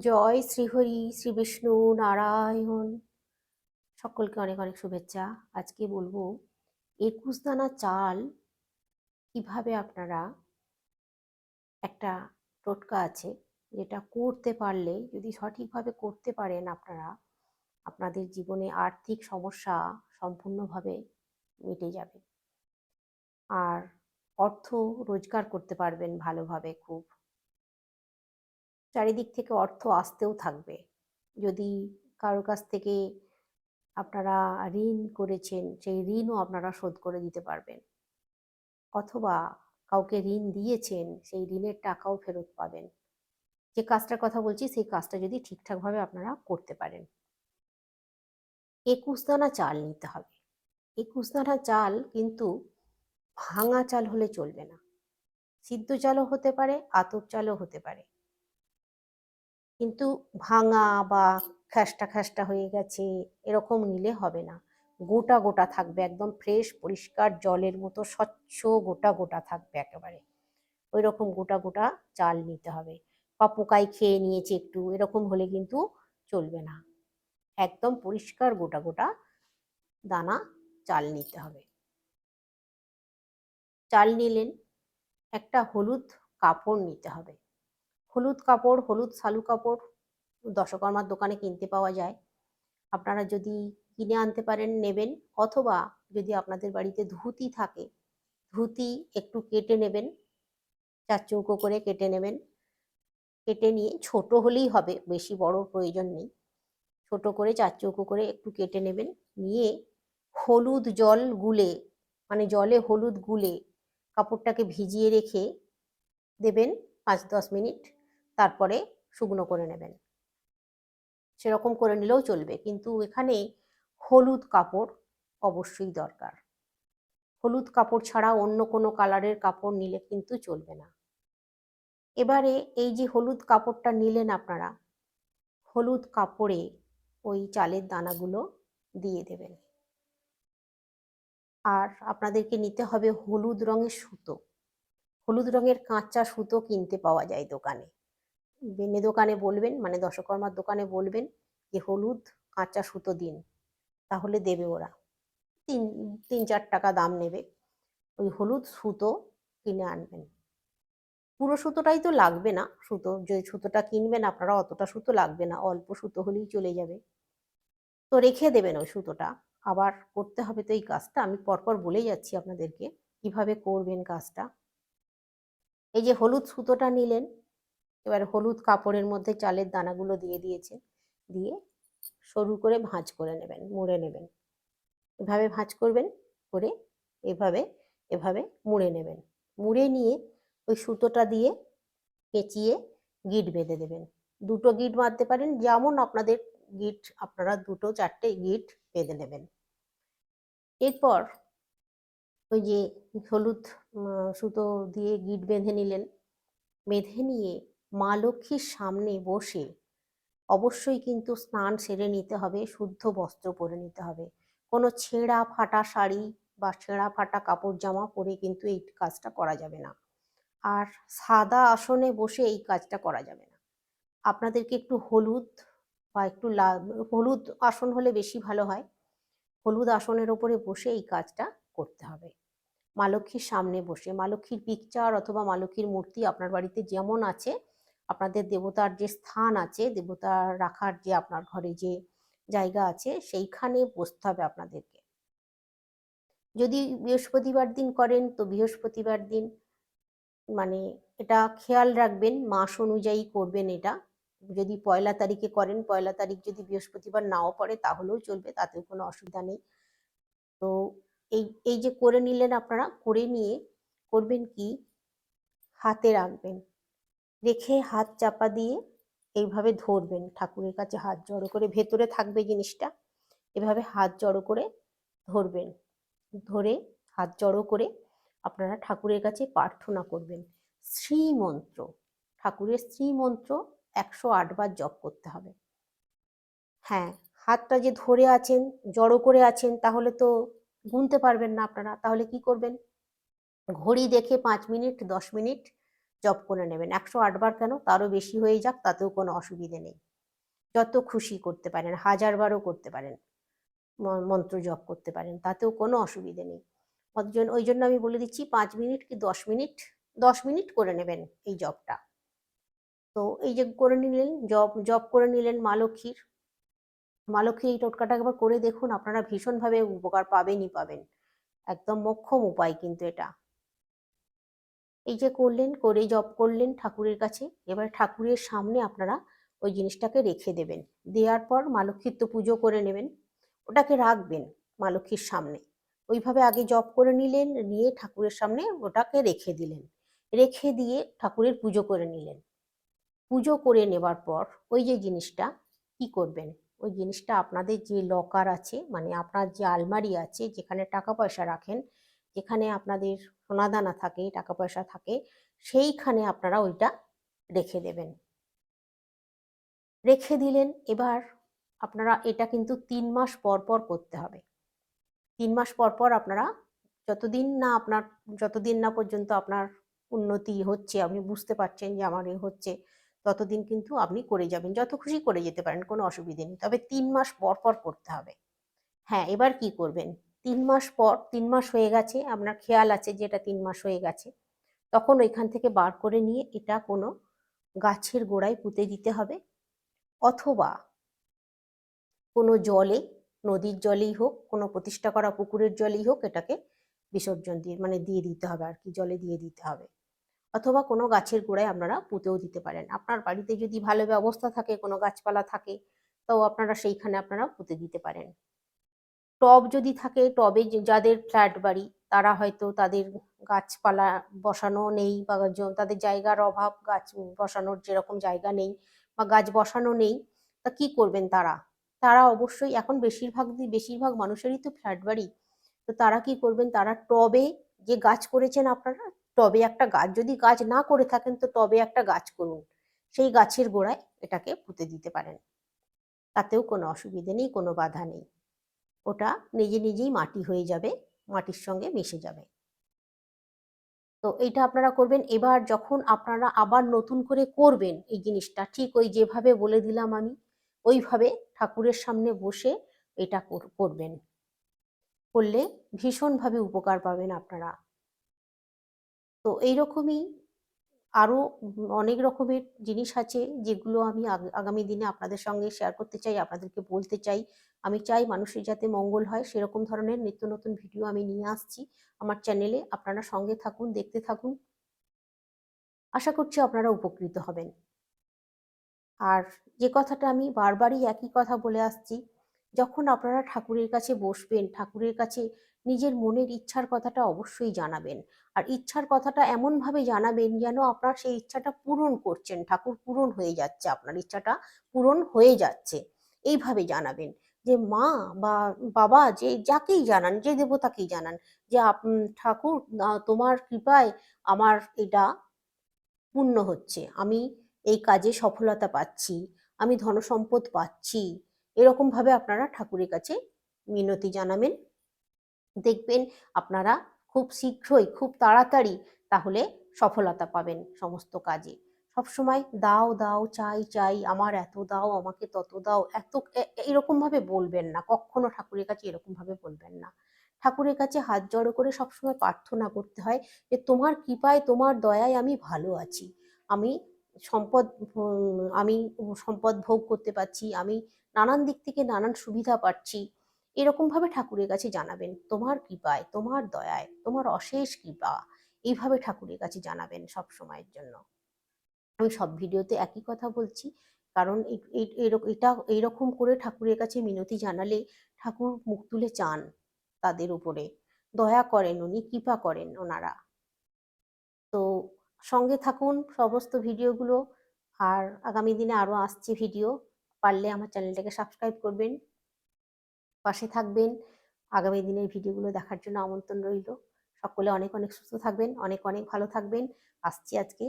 জয় শ্রীহরি, শ্রী বিষ্ণু, নারায়ণ। সকলকে অনেক অনেক শুভেচ্ছা। আজকে বলব, একুশ দানা চাল কীভাবে আপনারা একটা টোটকা আছে, যেটা করতে পারলে, যদি সঠিকভাবে করতে পারেন আপনারা, আপনাদের জীবনে আর্থিক সমস্যা সম্পূর্ণভাবে মিটে যাবে। আর অর্থ রোজগার করতে পারবেন ভালোভাবে খুব। চারিদিক থেকে অর্থ আসতেও থাকবে। যদি কারও কাছ থেকে আপনারা ঋণ করেছেন, সেই ঋণও আপনারা শোধ করে দিতে পারবেন। অথবা কাউকে ঋণ দিয়েছেন, সেই ঋণের টাকাও ফেরত পাবেন। যে কাজটার কথা বলছি, সেই কাজটা যদি ঠিকঠাকভাবে আপনারা করতে পারেন। একুশ দানা চাল নিতে হবে। একুশ দানা চাল কিন্তু ভাঙা চাল হলে চলবে না। সিদ্ধ চালও হতে পারে, আতপ চালও হতে পারে। কিন্তু ভাঙা বা খ্যাসটা খ্যাসটা হয়ে গেছে, এরকম নিলে হবে না। গোটা গোটা থাকবে, একদম ফ্রেশ পরিষ্কার, জলের মতো স্বচ্ছ গোটা গোটা থাকবে একেবারে। ওই রকম গোটা গোটা চাল নিতে হবে। বা পোকায় খেয়ে নিয়েছে একটু, এরকম হলে কিন্তু চলবে না। একদম পরিষ্কার গোটা গোটা দানা চাল নিতে হবে। চাল নিলেন, একটা হলুদ কাপড় নিতে হবে। হলুদ কাপড়, হলুদ শালু কাপড় দশকর্মার দোকানে কিনতে পাওয়া যায়। আপনারা যদি কিনে আনতে পারেন, নেবেন, অথবা যদি আপনাদের বাড়িতে ধুতি থাকে, ধুতি একটু কেটে নেবেন, চার চৌকো করে কেটে নেবেন। কেটে নিয়ে ছোট হলেই হবে, বেশি বড় প্রয়োজন নেই। ছোট করে, চার চৌকো করে একটু কেটে নেবেন। নিয়ে হলুদ জল গুলে মানে জলে হলুদ গুলে কাপড়টাকে ভিজিয়ে রেখে দেবেন পাঁচ দশ মিনিট। তারপরে শুকনো করে নেবেন। সেরকম করে নিলেও চলবে, কিন্তু এখানে হলুদ কাপড় অবশ্যই দরকার। হলুদ কাপড় ছাড়া অন্য কোনো কালারের কাপড় নিলে কিন্তু চলবে না। এবারে এই যে হলুদ কাপড়টা নিলেন আপনারা, হলুদ কাপড়ে ওই চালের দানাগুলো দিয়ে দেবেন। আর আপনাদেরকে নিতে হবে হলুদ রঙের সুতো। হলুদ রঙের কাঁচা সুতো কিনতে পাওয়া যায় দোকানে। বেনে দোকানে বলবেন মানে দশকর্মার দোকানে বলবেন যে, হলুদ কাঁচা সুতো দিন। তাহলে দেবে ওরা। তিন তিন, চার টাকা দাম নেবে। ওই হলুদ সুতো কিনে আনবেন। পুরো সুতোটাই তো লাগবে না সুতো। যে সুতোটা কিনবেন, আপনারা অতটা সুতো লাগবে না। অল্প সুতো হলেই চলে যাবে। তো রেখে দেবেন ওই সুতোটা। আবার করতে হবে তো এই কাজটা। আমি পরপর বলে যাচ্ছি আপনাদেরকে। কীভাবে করবেন কাজটা? এই যে হলুদ সুতোটা নিলেন এবার হলুদ কাপড়ের মধ্যে চালের দানাগুলো দিয়ে দিয়েছে, দিয়ে সরু করে ভাঁজ করে নেবেন, মুড়ে নেবেন। এভাবে ভাঁজ করবেন, করে এভাবে এভাবে মুড়ে নেবেন। মুড়ে নিয়ে ওই সুতোটা দিয়ে পেঁচিয়ে গিট বেঁধে দেবেন। দুটো গিট বাঁধতে পারেন, যেমন আপনাদের গিট, আপনারা দুটো চারটে গিট বেঁধে নেবেন। এরপর ওই যে হলুদ সুতো দিয়ে গিট বেঁধে নিলেন। বেঁধে নিয়ে মা লক্ষ্মীর সামনে বসে অবশ্যই কিন্তু স্নান সেরে নিতে হবে, শুদ্ধ বস্ত্র পরে নিতে হবে। কোনো ছেঁড়া ফাটা শাড়ি বা ছেঁড়া ফাটা কাপড় জামা পরে কিন্তু এই কাজটা করা যাবে না। আর সাদা আসনে বসে এই কাজটা করা যাবে না। আপনাদেরকে একটু হলুদ বা একটু হলুদ আসন হলে বেশি ভালো হয়। হলুদ আসনের ওপরে বসে এই কাজটা করতে হবে। মা লক্ষ্মীর সামনে বসে, মা লক্ষ্মীর পিকচার অথবা মা লক্ষ্মীর মূর্তি আপনার বাড়িতে যেমন আছে আপনাদের দেবতার যে স্থান আছে, দেবতা রাখার যে আপনার ঘরে যে জায়গা আছে, সেইখানে বসতে হবে আপনাদেরকে। যদি বৃহস্পতিবার দিন করেন, তো বৃহস্পতিবার দিন মানে এটা খেয়াল রাখবেন, মাস অনুযায়ী করবেন এটা। যদি পয়লা তারিখে করেন, পয়লা তারিখ যদি বৃহস্পতিবার নাও পড়ে, তাহলেও চলবে তাতেও কোনো অসুবিধা নেই। তো এই এই যে করে নিলেন আপনারা, করে নিয়ে করবেন কি? হাতে রাখবেন। রেখে হাত চাপা দিয়ে এইভাবে ধরবেন। ঠাকুরের কাছে হাত জড়ো করে ভেতরে থাকবে জিনিসটা। এভাবে হাত জড়ো করে ধরবেন। ধরে হাত জড়ো করে আপনারা ঠাকুরের কাছে প্রার্থনা করবেন। শ্রীমন্ত্র। ঠাকুরের শ্রীমন্ত্র একশো আটবার জপ করতে হবে। হ্যাঁ হাতটা যে ধরে আছেন, জড়ো করে আছেন, তাহলে তো গুনতে পারবেন না আপনারা। তাহলে কি করবেন? ঘড়ি দেখে পাঁচ মিনিট, দশ মিনিট জপ করে নেবেন। একশো আটবার কেন? তারও বেশি হয়ে যাক, তাতেও কোনো অসুবিধে নেই। যত খুশি করতে পারেন, হাজার বারও করতে পারেন মন্ত্র জপ করতে পারেন, তাতেও কোনো অসুবিধে নেই। জন্য ওই জন্য আমি বলে দিচ্ছি, পাঁচ মিনিট কি দশ মিনিট? দশ মিনিট করে নেবেন এই জবটা তো এই যে করে নিলেন জব জব করে নিলেন মা লক্ষ্মীর। মা লক্ষ্মীর এই টোটকাটা একবার করে দেখুন, আপনারা ভীষণভাবে উপকার পাবেনই পাবেন। একদম মোক্ষম উপায় কিন্তু এটা। এই যে করলেন, করে জব করলেন ঠাকুরের কাছে, এবার ঠাকুরের সামনে আপনারা ওই জিনিসটাকে রেখে দেবেন। দেওয়ার পর মা লক্ষ্মীর তো পুজো করে নেবেন, ওটাকে রাখবেন মা লক্ষ্মীর সামনে। ওইভাবে আগে জব করে নিলেন, নিয়ে ঠাকুরের সামনে ওটাকে রেখে দিলেন। রেখে দিয়ে ঠাকুরের পুজো করে নিলেন। পুজো করে নেবার পর ওই যে জিনিসটা, কি করবেন? ওই জিনিসটা আপনাদের যে লকার আছে মানে আপনার যে আলমারি আছে, যেখানে টাকা পয়সা রাখেন যেখানে আপনাদের সোনাদানা থাকে টাকা পয়সা থাকে, সেইখানে আপনারা ওইটা রেখে দেবেন। রেখে দিলেন, এবার আপনারা এটা কিন্তু তিন মাস পর পর করতে হবে। তিন মাস পর পর আপনারা যতদিন না আপনার, যতদিন না পর্যন্ত আপনার উন্নতি হচ্ছে, আপনি বুঝতে পারছেন যে আমার এ হচ্ছে, ততদিন কিন্তু আপনি করে যাবেন, যত খুশি করে যেতে পারেন, কোনো অসুবিধে নেই। তবে তিন মাস পর পর করতে হবে। হ্যাঁ এবার কি করবেন? তিন মাস পর, তিন মাস হয়ে গেছে, আপনার খেয়াল আছে যে এটা তিন মাস হয়ে গেছে। তখন ওইখান থেকে বার করে নিয়ে এটা কোনো গাছের গোড়ায় পুঁতে দিতে হবে অথবা কোনো জলে, নদীর জলেই হোক, কোনো প্রতিষ্ঠা করা পুকুরের জলেই হোক এটাকে বিসর্জন দিয়ে মানে দিয়ে দিতে হবে আর কি, জলে দিয়ে দিতে হবে। অথবা কোনো গাছের গোড়ায় আপনারা পুঁতেও দিতে পারেন। আপনার বাড়িতে যদি ভালো ব্যবস্থা থাকে, কোনো গাছপালা থাকে তো আপনারা সেইখানে আপনারা পুঁতে দিতে পারেন। টব যদি থাকে, টবে যাদের ফ্ল্যাট বাড়ি, তারা হয়তো তাদের গাছপালা বসানো নেই বা তাদের জায়গার অভাব, গাছ বসানোর যেরকম জায়গা নেই বা গাছ বসানো নেই, তা কি করবেন তারা? তারা অবশ্যই এখন বেশিরভাগ বেশিরভাগ মানুষেরই তো ফ্ল্যাট বাড়ি। তো তারা কি করবেন? তারা টবে যে গাছ করেছেন আপনারা, টবে একটা গাছ, যদি গাছ না করে থাকেন, তো টবে একটা গাছ করুন। সেই গাছের গোড়ায় এটাকে পুঁতে দিতে পারেন। তাতেও কোনো অসুবিধে নেই, কোনো বাধা নেই। ওটা নিজে নিজেই মাটি হয়ে যাবে, মাটির সঙ্গে মিশে যাবে। তো এইটা আপনারা করবেন। এবার যখন আপনারা আবার নতুন করে করবেন এই জিনিসটা, ঠিক ওই যেভাবে বলে দিলাম আমি, ওইভাবে ঠাকুরের সামনে বসে এটা করবেন। করলে ভীষণভাবে উপকার পাবেন আপনারা। তো এইরকমই আরও অনেক রকমের জিনিস আছে যেগুলো আমি আগামী দিনে আপনাদের সঙ্গে শেয়ার করতে চাই, আপনাদেরকে বলতে চাই। আমি চাই মানুষের যাতে মঙ্গল হয়, সেরকম ধরনের নিত্য নতুন ভিডিও আমি নিয়ে আসছি আমার চ্যানেলে আপনারা সঙ্গে থাকুন, দেখতে থাকুন। আশা করছি আপনারা উপকৃত হবেন। আর যে কথাটা আমি বারবারই একই কথা বলে আসছি, যখন আপনারা ঠাকুরের কাছে বসবেন, ঠাকুরের কাছে নিজের মনের ইচ্ছার কথাটা অবশ্যই জানাবেন। আর ইচ্ছার কথাটা এমনভাবে জানাবেন যেন আপনার সেই ইচ্ছাটা পূরণ করছেন, ঠাকুর পূরণ হয়ে যাচ্ছে, আপনার ইচ্ছাটা পূরণ হয়ে যাচ্ছে। এইভাবে জানাবেন যে মা বা বাবা যে যাকেই জানান, যে দেবতাকেই জানান যে ঠাকুর তোমার কৃপায় আমার এটা পূর্ণ হচ্ছে, আমি এই কাজে সফলতা পাচ্ছি, আমি ধনসম্পদ পাচ্ছি। এরকম ভাবে আপনারা ঠাকুরের কাছে মিনতি জানাবেন। দেখবেন আপনারা খুব শীঘ্রই, খুব তাড়াতাড়ি তাহলে সফলতা পাবেন সমস্ত কাজে। সবসময় দাও দাও, চাই চাই, আমার এত দাও, আমাকে তত দাও, এত, এ- এরকম ভাবে বলবেন না, কখনো ঠাকুরের কাছে এরকম ভাবে বলবেন না। ঠাকুরের কাছে হাত জড়ো করে সবসময় প্রার্থনা করতে হয় যে, তোমার কৃপায়, তোমার দয়ায় আমি ভালো আছি। আমি সম্পদ আমি সম্পদ ভোগ করতে পারছি, আমি নানান দিক থেকে নানান সুবিধা পাচ্ছি। এরকম ভাবে ঠাকুরের কাছে জানাবেন, তোমার কৃপায়, তোমার দয়ায়, তোমার অশেষ কৃপা। এইভাবে ঠাকুরের কাছে জানাবেন সব সময়ের জন্য। আমি সব ভিডিওতে একই কথা বলছি, কারণ এটা এইরকম করে ঠাকুরের কাছে মিনতি জানালে ঠাকুর মুখ তুলে চান তাদের উপরে। দয়া করেন উনি, কৃপা করেন ওনারা। তো সঙ্গে থাকুন সমস্ত ভিডিওগুলো, আর আগামী দিনে আরও আসছে ভিডিও, পারলে আমার চ্যানেলটাকে সাবস্ক্রাইব করবেন। পাশে থাকবেন। আগামী দিনের ভিডিওগুলো দেখার জন্য আমন্ত্রণ রইল। সকলে অনেক অনেক সুস্থ থাকবেন, অনেক অনেক ভালো থাকবেন। আসছি আজকে।